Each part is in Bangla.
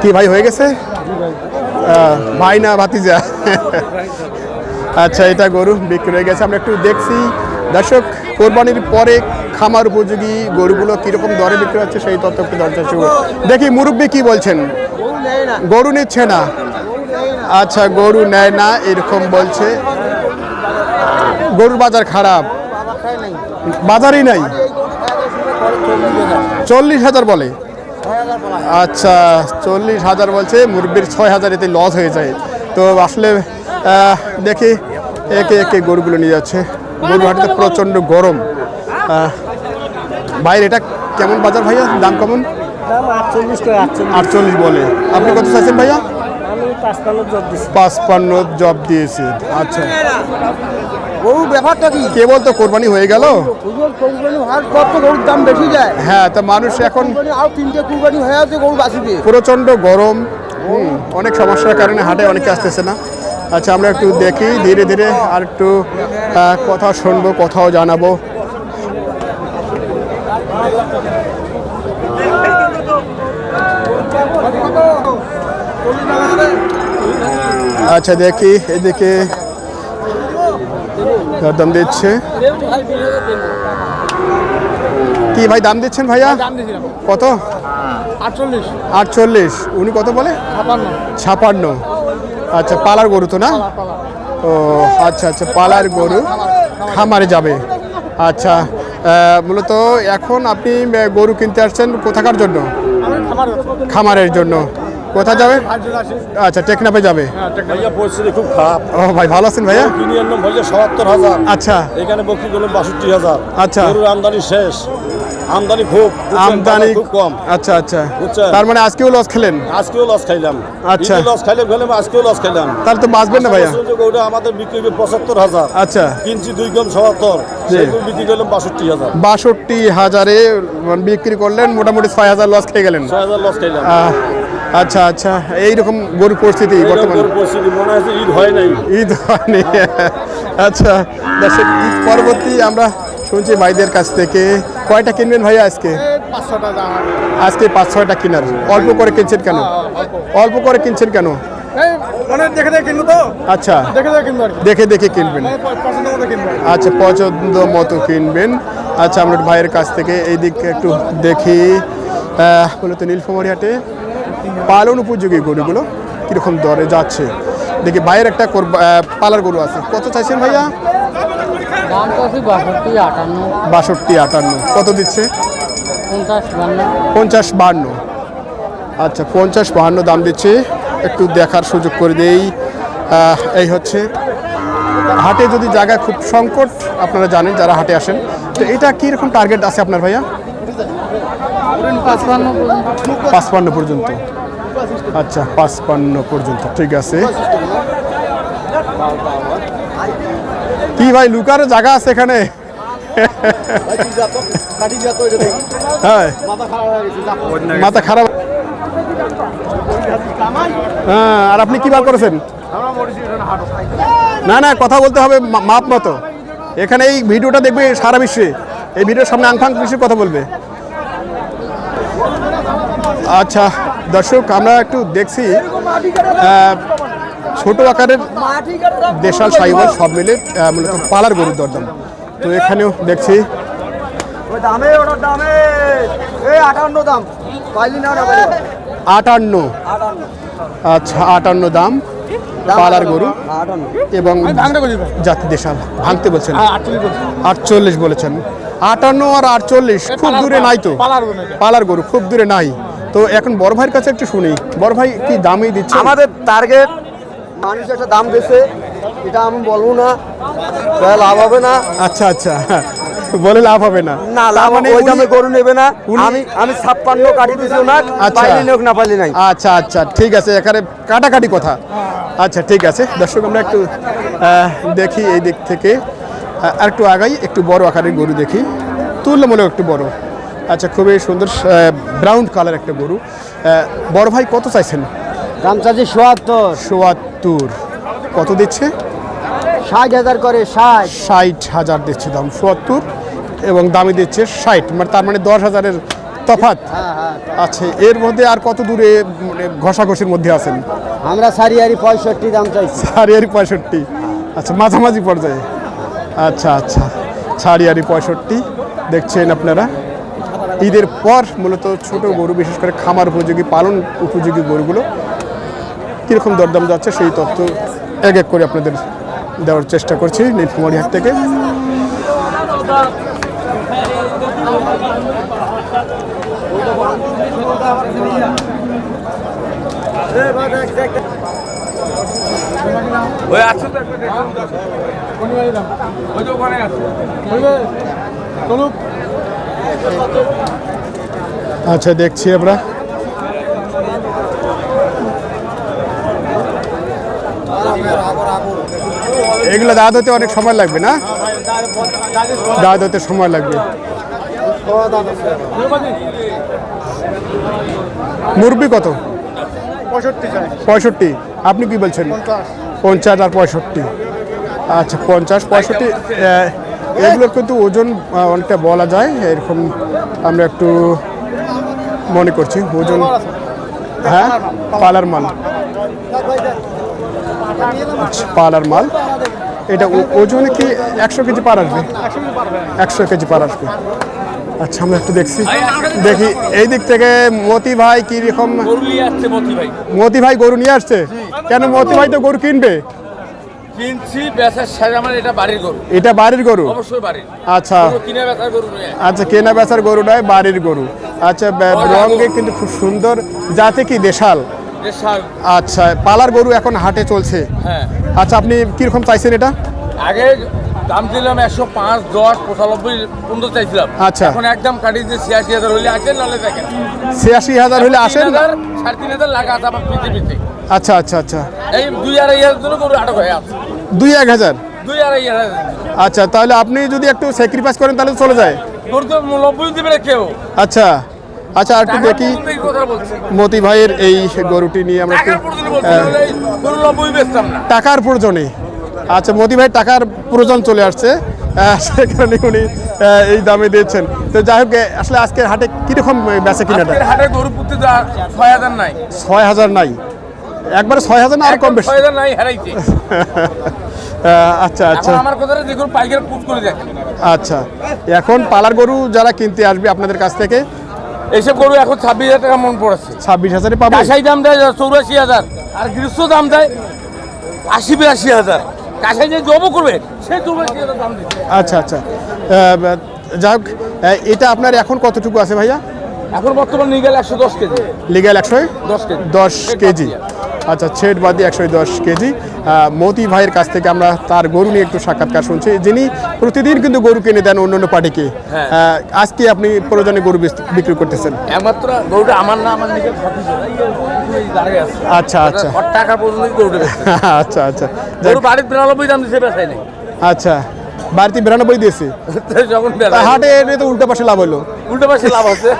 কি ভাই হয়ে গেছে? ভাই না ভাতিজা? আচ্ছা এটা গরু বিক্রি হয়ে গেছে। আমরা একটু দেখছি। দর্শক, কোরবানির পরে খামার উপযোগী গরুগুলো কীরকম দরে বিক্রি হচ্ছে সেই তথ্য একটু ছিল দেখি, মুরব্বী কি বলছেন? গরু নিচ্ছে না। আচ্ছা গরু নেয় না, এরকম বলছে। গরুর বাজার খারাপ। বাজারই নাই। চল্লিশ হাজার বলে। আচ্ছা চল্লিশ হাজার বলছে মুরব্বির ছয় হাজার এতে লস হয়ে যায়। তো আসলে দেখি একে একে গরুগুলো নিয়ে যাচ্ছে। গরু হাটিতে প্রচণ্ড গরম। বাইরে এটা কেমন বাজার ভাইয়া? দাম কেমন? আটচল্লিশ বলে। আপনি কত চাইছেন ভাইয়া? পাঁচপান্ন জব দিয়েছে। আচ্ছা। গরু ব্যাপারটা কি? কেবল তো কোরবানি হয়ে গেল। পুজোর কোরবানি হওয়ার পর তো গরুর দাম বেশি যায়? হ্যাঁ তা মানুষ এখন আর তিনটে কুরবানি হয়ে আছে গরু বাঁচিবে প্রচণ্ড গরম। অনেক সমস্যার কারণে হাটে অনেকে আসতেছে না। আচ্ছা আমরা একটু দেখি ধীরে ধীরে আর একটু কথা শুনব কথাও জানাব। আচ্ছা দেখি এদিকে দাম দিচ্ছে। কি ভাই দাম দিচ্ছেন ভাইয়া? কত? আটচল্লিশ। আটচল্লিশ। উনি কত বলে? ছাপান্ন। ছাপান্ন। আচ্ছা পালার গরু তো না? ও আচ্ছা আচ্ছা পালার গরু খামারে যাবে। আচ্ছা মূলত এখন আপনি গরু কিনতে আসছেন কোথাকার জন্য? খামারের জন্য। কোথায় যাবে? আচ্ছা টেকনাপে যাবে। ভাইয়া পরিস্থিতি খুব খারাপ। ও ভাই ভালো আছেন ভাইয়া? কিনিয়ার নাম ভাইয়া সত্তর হাজার। আচ্ছা। এখানে বকরি করলাম বাষট্টি হাজার। আচ্ছা। গরুর আমদানি শেষ। আমদানি খুব আমদানি খুব কম। আচ্ছা আচ্ছা। তার মানে আজকেও লস খেলেন? আজকেও লস খাইলাম। আচ্ছা। লস খাইলাম খেলাম আজকেও লস খাইলাম। তাহলে তো বাঁচবেন না ভাইয়া। ওটা আমাদের বিক্রি হবে পঁচাত্তর হাজার। আচ্ছা। কিনছি দুই কম। সেগুলো বিক্রি করলাম বাষট্টি হাজার। বাষট্টি হাজারে বিক্রি করলেন মোটামুটি ছয় হাজার লস খেয়ে গেলেন। ছয় হাজার লস খাইলাম আচ্ছা আচ্ছা। এইরকম গরুর পরিস্থিতি বর্তমানে? পরিস্থিতি মনে ঈদ হয় নাই। ঈদ হয়নি আচ্ছা দর্শক ঈদ পরবর্তী আমরা শুনছি ভাইদের কাছ থেকে। কয়টা কিনবেন ভাইয়া আজকে? আজকে পাঁচ ছয়টা কিনার। অল্প করে কিনছেন কেন? অল্প। করে কিনছেন কেন? মানে দেখে দেখে কিনবো তো। আচ্ছা। দেখে দেখে কিনবো দেখে দেখে কিনবেন। পছন্দ মতো কিনবো। আচ্ছা পছন্দ মতো কিনবেন। আচ্ছা আমরা ভাইয়ের কাছ থেকে এই দিক একটু দেখি। আহ, মূলত নীলফামারি হাটে। পালন উপযোগী গরুগুলো কীরকম দরে যাচ্ছে? দেখি বাইরের একটা পালার গরু আছে। কত চাইছেন ভাইয়া? বাষট্টি আটান্ন। কত দিচ্ছে? পঞ্চাশ বান্ন। বাহান্ন আচ্ছা পঞ্চাশ বাহান্ন দাম দিচ্ছে। একটু দেখার সুযোগ করে দেই। এই হচ্ছে হাটে যদি জায়গা খুব সংকট আপনারা জানেন যারা হাটে আসেন। তো এটা কীরকম টার্গেট আছে আপনার ভাইয়া? পাঁচপান্ন পর্যন্ত। আচ্ছা পাঁচপান্ন পর্যন্ত, ঠিক আছে। কি ভাই, লুকারও জায়গা আছে এখানে? হ্যাঁ। মাথা খারাপ। হ্যাঁ আর আপনি কি বার করেছেন? না না, কথা বলতে হবে মাপ মতো। এখানে এই ভিডিওটা দেখবে সারা বিশ্বে। এই ভিডিওর সামনে আংফাং বিশ্বে কথা বলবে। আচ্ছা দর্শক আমরা একটু দেখছি ছোট আকারের দেশাল সাইবল সব মিলে মূলত পালার গরুর দরদাম। তো এখানেও দেখছি। দামে ওটার দামে এই আটান্ন দাম। পাইলি না আটান্ন। আচ্ছা আটান্ন দাম পালার গরু এবং জাতি দেশাল ভাঙতে বলছেন। আটচল্লিশ বলেছেন। আটান্ন আর আটচল্লিশ খুব দূরে নাই তো। পালার গরু এটা। পালার গরু খুব দূরে নাই। তো এখন বড় ভাইয়ের কাছে একটু শুনি। বড় ভাই কি দামই দিচ্ছে? আমাদের টার্গেট মানুষ একটা দাম দিয়েছে। এটা আমি বলব না। লাভ হবে না। আচ্ছা আচ্ছা। বলে লাভ হবে না। না লাভ মানে ওই দামে গরু নেবে না। আমি আমি ছাপ্পান্ন কাটি দিছি না আচ্ছা। পাইলি নোক না পাইলি নাই। আচ্ছা আচ্ছা। ঠিক আছে এখানে কাটাকাটি কথা। আচ্ছা ঠিক আছে। দর্শক আমরা একটু দেখি এই দিক থেকে। আর একটু আগাই একটু বড় আকারের গরু দেখি। তুলনামূলক একটু বড়। আচ্ছা খুবই সুন্দর ব্রাউন কালার একটা গরু। বড় ভাই কত চাইছেন? দাম চাচ্ছি সোয়াত্তর সোয়াত্তর কত দিচ্ছে? ষাট হাজার করে ষাট। ষাট হাজার দিচ্ছে দাম সোয়াত্তর এবং দামি দিচ্ছে ষাট মানে তার মানে দশ হাজারের তফাত হ্যাঁ হ্যাঁ আচ্ছা এর মধ্যে আর কত দূরে মানে ঘষাঘষির মধ্যে আছেন? আমরা সারি আরি পঁয়ষট্টি দাম চাইছি। ছাড়িয়ারি পঁয়ষট্টি। আচ্ছা মাঝামাঝি পর্যায়ে। আচ্ছা আচ্ছা ছাড়িয়ারি পঁয়ষট্টি। দেখছেন আপনারা? ঈদের পর মূলত ছোট গরু বিশেষ করে খামার উপযোগী পালন উপযোগী গরুগুলো কীরকম দরদাম যাচ্ছে সেই তথ্য এক এক করে আপনাদের দেওয়ার চেষ্টা করছি নীলফুমারি হাট থেকে। আচ্ছা দেখছি আমরা। এগুলো দাঁত হতে অনেক সময় লাগবে না? দাঁত হতে সময় লাগবে। মুরবি কত? পঁয়ষট্টি। আপনি কি বলছেন? পঞ্চাশ। আর পঁয়ষট্টি। আচ্ছা পঞ্চাশ পঁয়ষট্টি এগুলোর কিন্তু ওজন অনেকটা বলা যায়। এরকম আমরা একটু মনে করছি ওজন। হ্যাঁ? পালার মাল। পালার মাল। এটা ওজনে কি একশো কেজি পার আসবে? একশো কেজি পার আসবে। আচ্ছা আমরা একটু দেখছি। দেখি এই দিক থেকে মতি ভাই কি রকম মতি ভাই গরু নিয়ে আসছে? কেন মতি ভাই তো গরু কিনবে? কিনছি বেচার সাথে আমার এটা বাড়ির গরু। এটা বাড়ির গরু? অবশ্যই বাড়ির। আচ্ছা। কিনে বেচার গরু নয়। আচ্ছা কেনা বেচার গরু নয় বাড়ির গরু। আচ্ছা রঙে কিন্তু খুব সুন্দর। যাতে কি দেশাল? যে শাল আচ্ছা পালার গরু এখন হাটে চলছে। হ্যাঁ। আচ্ছা আপনি কীরকম চাইছেন এটা? আগে দাম দিলাম একশো পাঁচ দশ পঁচানব্বই পর্যন্ত চাইছিলাম। আচ্ছা। এখন একদম কাটিয়ে দিয়ে ছিয়াশি হাজার হলে আসেন নাহলে দেখেন। ছিয়াশি হাজার হলে আসেন সাড়ে তিন হাজার লাগা আছে আমার পৃথিবীতে। আচ্ছা আচ্ছা আচ্ছা। এই দুই আড়াই হাজার জন্য গরু আটক হয়ে আছে। দুই এক হাজার? দুই আড়াই হাজার। আচ্ছা তাহলে আপনি যদি একটু স্যাক্রিফাইস করেন তাহলে চলে যায়। গরু তো নব্বই দিবে কেউ। আচ্ছা আচ্ছা আর একটু দেখি। মতি ভাইয়ের এই গরুটি নিয়ে আমরা টাকার না। টাকার প্রয়োজনে। আচ্ছা মোদি ভাই টাকার প্রয়োজন চলে আসছে। সেখানে উনি এই দামে দিয়েছেন। তো যাই হোক আসলে আজকের হাটে কীরকম বেচা কিনাটা? আজকের হাটে গরু পুঁতে ছয় হাজার নাই। ছয় হাজার নাই। একবার ছয় হাজার না আর কম বেশি। নাই হারাইছে। আচ্ছা আচ্ছা। আমার কথাটা দেখুন পাইকার পুত করে আচ্ছা এখন পালার গরু যারা কিনতে আসবে আপনাদের কাছ থেকে? এইসব গরু এখন ছাব্বিশ হাজার টাকা মন পড়েছে। ছাব্বিশ হাজারে পাবে? কাঁসাই দাম দেয় চৌরাশি হাজার আর গ্রীষ্ম দাম দেয় আশি বিরাশি হাজার। কাঁসাই যে জবও করবে সে চৌরাশি হাজার দাম দিচ্ছে। আচ্ছা আচ্ছা। হোক এটা আপনার এখন কতটুকু আছে ভাইয়া? এখন বর্তমান নিয়ে গেলে একশো দশ কেজি। লিগ্যাল একশো দশ কেজি। দশ কেজি। আচ্ছা ছেট বাদি একশো দশ কেজি। মতি ভাইয়ের কাছ থেকে আমরা তার গরু নিয়ে একটু সাক্ষাৎকার শুনছি। যিনি প্রতিদিন কিন্তু গরু কিনে দেন অন্য অন্য পার্টিকে। হ্যাঁ। আজকে আপনি প্রয়োজনে গরু বিক্রি করতেছেন। একমাত্র গরুটা আমার না আমার নিজের দাঁড়িয়ে আছে আচ্ছা। আচ্ছা টাকা পর্যন্ত গরুটা আচ্ছা আচ্ছা। গরু বাড়ির বিরানব্বই দাম দিচ্ছে নেই। আচ্ছা বাড়িতে বিরানব্বই দিয়েছে। যখন হাটে এনে তো উল্টো পাশে লাভ হলো। উল্টো পাশে লাভ হচ্ছে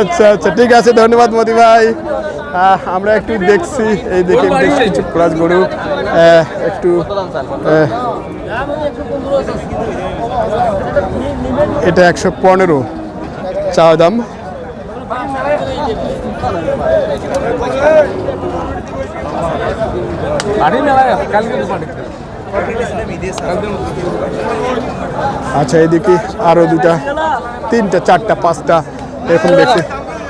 আচ্ছা আচ্ছা ঠিক আছে, ধন্যবাদ মোদি ভাই। আমরা একটু দেখছি, এই দেখে ক্রাস গরু। একটু এটা একশো পনেরো। চাওয়া দাম? আচ্ছা এদিকে আরও দুটা, তিনটা, চারটা, পাঁচটা। এরকম দেখছি।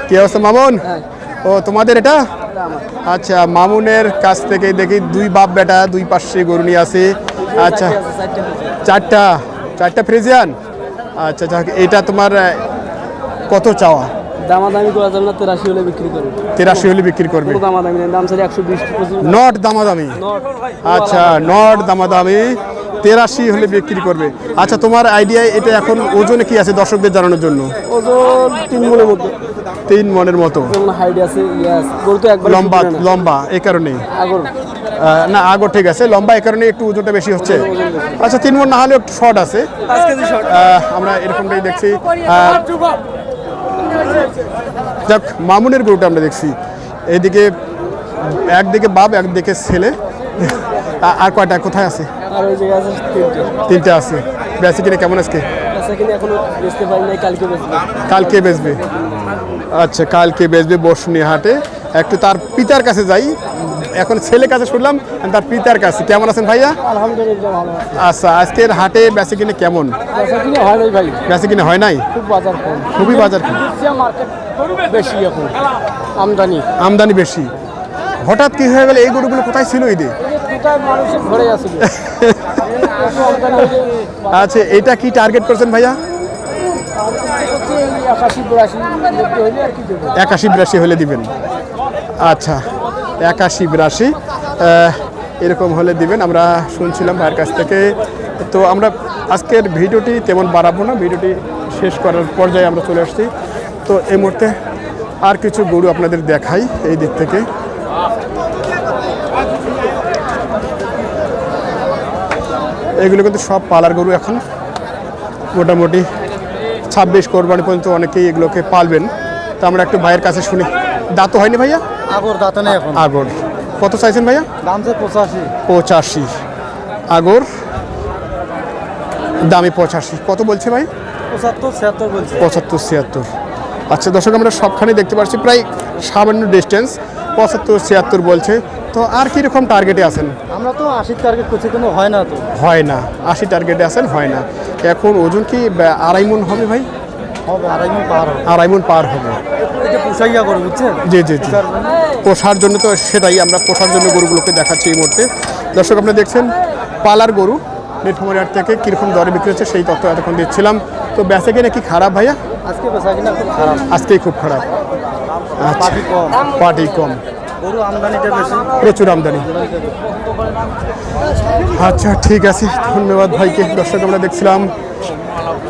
কি অবস্থা মামুন? ও তোমাদের এটা? আচ্ছা মামুনের কাছ থেকে দেখি দুই বাপ বেটা দুই পাশে গরু নিয়ে আসে। আচ্ছা চারটা চারটা ফ্রিজিয়ান? আচ্ছা যাক এটা তোমার কত চাওয়া? দামাদামি করা যাবে না তেরাশি হলে বিক্রি করবে। তেরাশি হলে বিক্রি করবে। দামাদামি দাম চাই একশো বিশ নট দামাদামি। আচ্ছা নট দামাদামি। তেরাশি হলে বিক্রি করবে। আচ্ছা তোমার আইডিয়া এটা এখন ওজনে কি আছে দর্শকদের জানানোর জন্য? ওজন তিন মনের মতো। তিন মনের মতো। হাইট আছে ইয়ে লম্বা লম্বা এই কারণে। না আগর ঠিক আছে। লম্বা এই কারণে একটু ওজনটা বেশি হচ্ছে। আচ্ছা তিন মন না হলেও একটু শর্ট আছে। আমরা এরকমটাই দেখছি। যাক মামুনের গরুটা আমরা দেখছি। এদিকে একদিকে বাপ একদিকে ছেলে। আর কয়টা কোথায় আছে? আর ওই জায়গায় আছে তিনটে। তিনটে আছে। বেশি কিনে কেমন আজকে? কিনে এখনও বেচতে পারি নাই কালকে বেচবো। কালকে বেচবে? আচ্ছা কালকে বেচবে বসুনি হাটে। একটু তার পিতার কাছে যাই। এখন ছেলে কাছে শুনলাম তার পিতার কাছে। কেমন আছেন ভাইয়া? আলহামদুলিল্লাহ ভালো আচ্ছা আজকের হাটে বেচে কিনে কেমন? বেচা কিনে হয় নাই ভাই। বেচে কিনে হয় নাই? খুব বাজার কম। খুবই বাজার কম। মার্কেট বেশি এখন। আমদানি। আমদানি বেশি। হঠাৎ কি হয়ে গেল? এই গরুগুলো কোথায় ছিল ঈদে আচ্ছা এটা কি টার্গেট করছেন ভাইয়া? একাশি বিরাশি হলে দিবেন। আচ্ছা একাশি বিরাশি এরকম হলে দিবেন। আমরা শুনছিলাম ভাইয়ের কাছ থেকে। তো আমরা আজকের ভিডিওটি তেমন বাড়াবো না ভিডিওটি শেষ করার পর্যায়ে আমরা চলে আসছি। তো এই মুহূর্তে আর কিছু গরু আপনাদের দেখাই এই দিক থেকে। এগুলো কিন্তু সব পালার গরু এখন। মোটামুটি ছাব্বিশ কোরবানি পর্যন্ত অনেকেই এগুলোকে পালবেন। তো আমরা একটু ভাইয়ের কাছে শুনি। দাঁত হয়নি ভাইয়া? আগর দাঁত নেই এখন। আগর। কত চাইছেন ভাইয়া? দাম যে পঁচাশি। পঁচাশি। আগর। দামি পঁচাশি। কত বলছে ভাই? পঁচাত্তর ছিয়াত্তর বলছে। পঁচাত্তর ছিয়াত্তর। আচ্ছা দর্শক আমরা সবখানে দেখতে পাচ্ছি। প্রায় সামান্য ডিস্টেন্স পঁচাত্তর ছিয়াত্তর বলছে। তো আর কীরকম টার্গেটে আছেন? আমরা তো আশির টার্গেট করছি কিন্তু হয় না তো। হয় না। আশি টার্গেটে আছেন হয় না। এখন ওজন কি আড়াই মন হবে ভাই? হবে আড়াই মিনিট পার হবে। আড়াই মন পার হবে। এটা পুষাইয়া করে বুঝছেন? জি জি জি। পোষার জন্য তো সেটাই আমরা পোষার জন্য গরুগুলোকে দেখাচ্ছি এই মুহূর্তে। দর্শক আপনারা দেখছেন পালার গরু নীলফামারী হাট থেকে কীরকম দরে বিক্রি হচ্ছে সেই তথ্য এতক্ষণ দিচ্ছিলাম। তো বেচে কিনা কি খারাপ ভাইয়া? আজকে বেচা কিনা খুব খারাপ। আজকেই খুব খারাপ। আচ্ছা। পার্টি কম। প্রচুর আমদানি। আচ্ছা ঠিক আছে। ধন্যবাদ ভাইকে। দর্শক, আমরা দেখছিলাম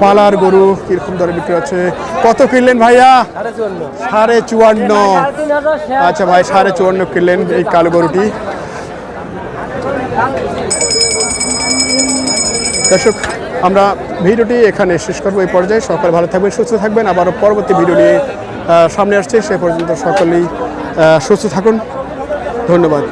পালার গরু কীরকম দরে বিক্রি হচ্ছে। কত কিনলেন ভাইয়া? সাড়ে চুয়ান্ন। আচ্ছা ভাই, সাড়ে চুয়ান্ন কিনলেন এই কালো গরুটি। দর্শক, আমরা ভিডিওটি এখানে শেষ করব এই পর্যায়ে। সকাল ভালো থাকবেন, সুস্থ থাকবেন। আবারও পরবর্তী ভিডিও নিয়ে সামনে আসছে। সে পর্যন্ত সকলেই সুস্থ থাকুন। ধন্যবাদ।